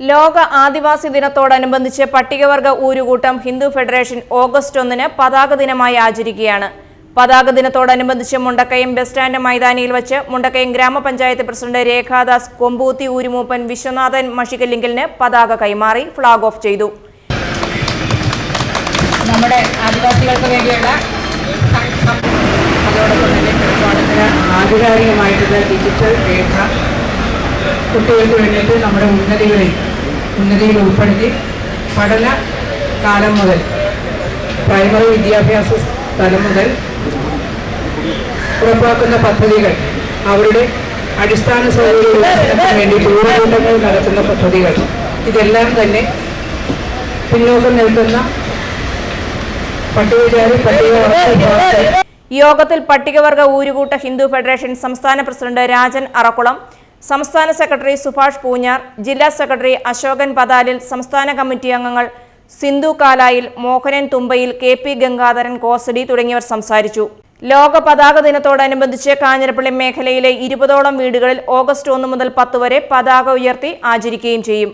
ലോക ആദിവാസി ദിനത്തോടനുബന്ധിച്ച് പട്ടികവർഗ ഊരുകൂട്ടം ഹിന്ദു ഫെഡറേഷൻ ഓഗസ്റ്റ് ഒന്നിന് പതാക ദിനമായി ആചരിക്കുകയാണ്. പതാക ദിനത്തോടനുബന്ധിച്ച് മുണ്ടക്കയം ബസ് സ്റ്റാൻഡ് മൈതാനിയിൽ വെച്ച് മുണ്ടക്കയം ഗ്രാമപഞ്ചായത്ത് പ്രസിഡന്റ് രേഖാദാസ് കൊമ്പൂത്തി ഊരുമൂപ്പൻ വിശ്വനാഥൻ മഷിക്കല്ലിങ്കലിന് പതാക കൈമാറി ഫ്ളാഗ് ഓഫ് ചെയ്തു. നമ്മുടെ ആദിവാസികൾക്ക് വേണ്ടിയുള്ള ആധികാരികമായിട്ടുള്ള ഡിജിറ്റൽ രേഖ കുട്ടികൾക്ക് വേണ്ടിയിട്ട് നമ്മുടെ ഉന്നതികളിൽ ഉന്നതിയിൽ ഉൾപ്പെടുത്തി പഠന കാലം മുതൽ പ്രൈമറി വിദ്യാഭ്യാസ തലം മുതൽ ഉറപ്പാക്കുന്ന പദ്ധതികൾ അവരുടെ അടിസ്ഥാന സൗകര്യങ്ങൾക്ക് വേണ്ടി ദൂരകൂട്ടങ്ങൾ നടത്തുന്ന പദ്ധതികൾ ഇതെല്ലാം തന്നെ പിന്നോക്കം നിൽക്കുന്ന പട്ടികജാതി പട്ടികവർഗ യോഗത്തിൽ പട്ടികവർഗ ഊരുകൂട്ട ഹിന്ദു ഫെഡറേഷൻ സംസ്ഥാന പ്രസിഡന്റ് രാജൻ അറക്കുളം സംസ്ഥാന സെക്രട്ടറി സുഭാഷ് പൂഞ്ഞാർ ജില്ലാ സെക്രട്ടറി അശോകൻ പതാലിൽ സംസ്ഥാന കമ്മിറ്റി അംഗങ്ങൾ സിന്ധു കാലായിൽ മോഹനൻ തുമ്പയിൽ കെ പി ഗംഗാധരൻ കോസടി തുടങ്ങിയവർ സംസാരിച്ചു. ലോക പതാക ദിനത്തോടനുബന്ധിച്ച് കാഞ്ഞിരപ്പള്ളി മേഖലയിലെ ഇരുപതോളം വീടുകളിൽ ഓഗസ്റ്റ് ഒന്ന് മുതൽ പത്ത് വരെ പതാക ഉയർത്തി ആചരിക്കുകയും ചെയ്യും.